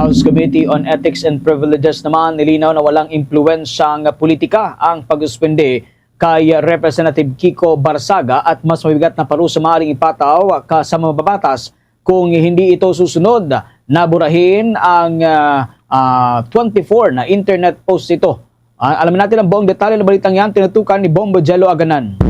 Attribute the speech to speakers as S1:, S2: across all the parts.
S1: House Committee on Ethics and Privileges naman nilinaw na walang impluensyang politika ang pagsuspende kay Representative Kiko Barsaga at mas mabigat na parusa maaaring ipataw sa mababatas kung hindi ito susunod na burahin ang ah, ah, 24 na internet post ito. Ah, alamin natin ang buong detalye ng balitang yan, tinutukan ni Bombo Jello Aganan.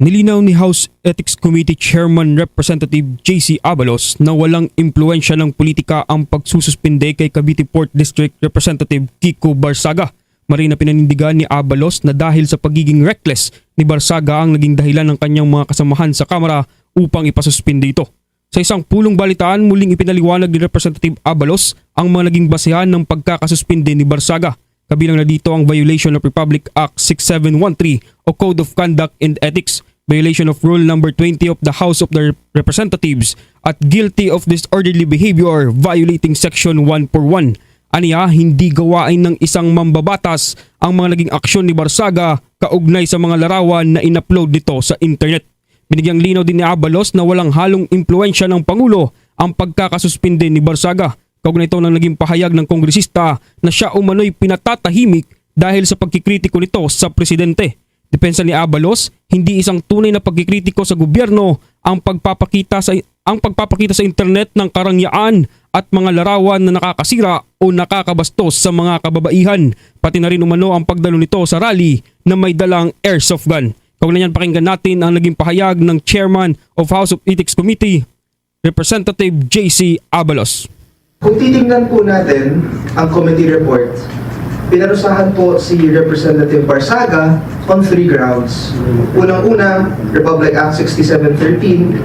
S2: Nilinaw ni House Ethics Committee Chairman Representative JC Abalos na walang impluensya ng politika ang pagsususpinde kay Cavite Port District Representative Kiko Barsaga. Marina pinanindigan ni Abalos na dahil sa pagiging reckless ni Barsaga ang naging dahilan ng kanyang mga kasamahan sa Kamara upang ipasuspinde ito. Sa isang pulong balitaan, muling ipinaliwanag ni Representative Abalos ang mga naging basehan ng pagkakasuspinde ni Barsaga. Kabilang na dito ang violation of Republic Act 6713 o Code of Conduct and Ethics, violation of Rule Number 20 of the House of the Representatives at guilty of disorderly behavior violating Section 141. Aniya, hindi gawain ng isang mambabatas ang mga naging aksyon ni Barsaga kaugnay sa mga larawan na inupload nito sa internet. Binigyang linaw din ni Abalos na walang halong impluensya ng Pangulo ang pagkakasuspinde ni Barsaga. Kaugnay ito ng naging pahayag ng kongresista na siya umano'y pinatatahimik dahil sa pagkikritiko nito sa presidente. Depensa ni Abalos, hindi isang tunay na pagkikritiko sa gobyerno ang pagpapakita sa ang pagpapakita sa internet ng karangyaan at mga larawan na nakakasira o nakakabastos sa mga kababaihan. Pati na rin umano ang pagdalo nito sa rally na may dalang airsoft gun. Kaugnay niyan pakinggan natin ang naging pahayag ng Chairman of House of Ethics Committee, Representative JC Abalos.
S3: Kung titingnan po natin ang committee report, pinarusahan po si Representative Barsaga on three grounds. Unang-una, Republic Act 6713,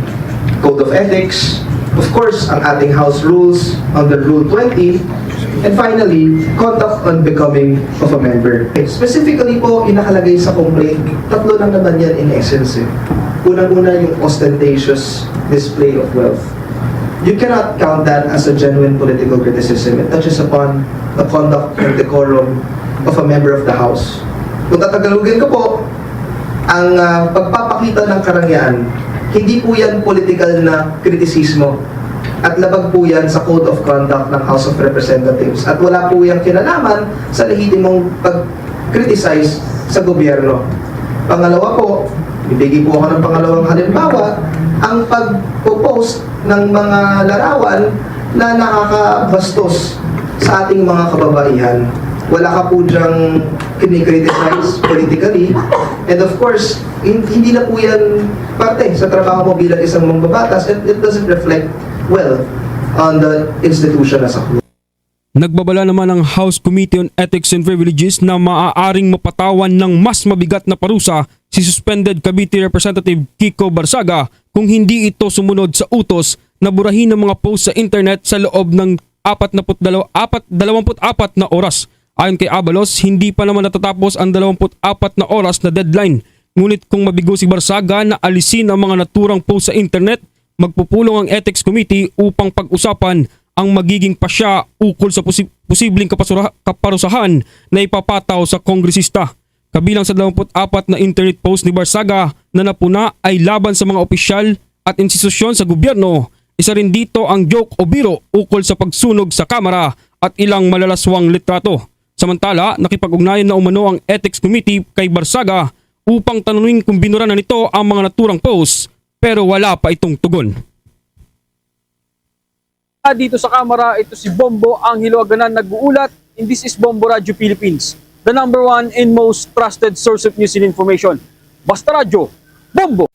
S3: Code of Ethics, of course, ang ating House Rules under Rule 20, and finally, conduct on becoming of a member. Specifically po, inakalagay sa complaint, tatlo lang naman yan in essence. Eh. Unang-una yung ostentatious display of wealth you cannot count that as a genuine political criticism. It touches upon the conduct and decorum of a member of the House. Kung tatagalugin ko po, ang ah, pagpapakita ng karangyaan, hindi po yan political na kritisismo. At labag po yan sa Code of Conduct ng House of Representatives. At wala po yung kinalaman sa lehitimong pag-criticize sa gobyerno. Pangalawa po, bibigay po ako ng pangalawang halimbawa, ang pag-post ng mga larawan na nakakabastos sa ating mga kababaihan. Wala ka po dyang kinikriticize politically. And of course, hin- hindi na po yan parte sa trabaho mo bilang isang mambabatas and it doesn't reflect well on the institution as a whole.
S2: Nagbabala naman ang House Committee on Ethics and Privileges na maaaring mapatawan ng mas mabigat na parusa si suspended Cavite Representative Kiko Barsaga kung hindi ito sumunod sa utos na burahin ng mga post sa internet sa loob ng 42, 24 na oras. Ayon kay Abalos, hindi pa naman natatapos ang 24 na oras na deadline. Ngunit kung mabigo si Barsaga na alisin ang mga naturang post sa internet, magpupulong ang Ethics Committee upang pag-usapan ang magiging pasya ukol sa posi- posibleng kaparusahan na ipapataw sa kongresista. Kabilang sa 24 na internet post ni Barsaga na napuna ay laban sa mga opisyal at institusyon sa gobyerno. Isa rin dito ang joke o biro ukol sa pagsunog sa kamera at ilang malalaswang litrato. Samantala, nakipag-ugnayan na umano ang Ethics Committee kay Barsaga upang tanungin kung binura na nito ang mga naturang post pero wala pa itong tugon.
S4: dito sa kamera, ito si Bombo Angelo Aganan nag-uulat. And this is Bombo Radio Philippines, the number one and most trusted source of news and information. Basta Radio, Bombo!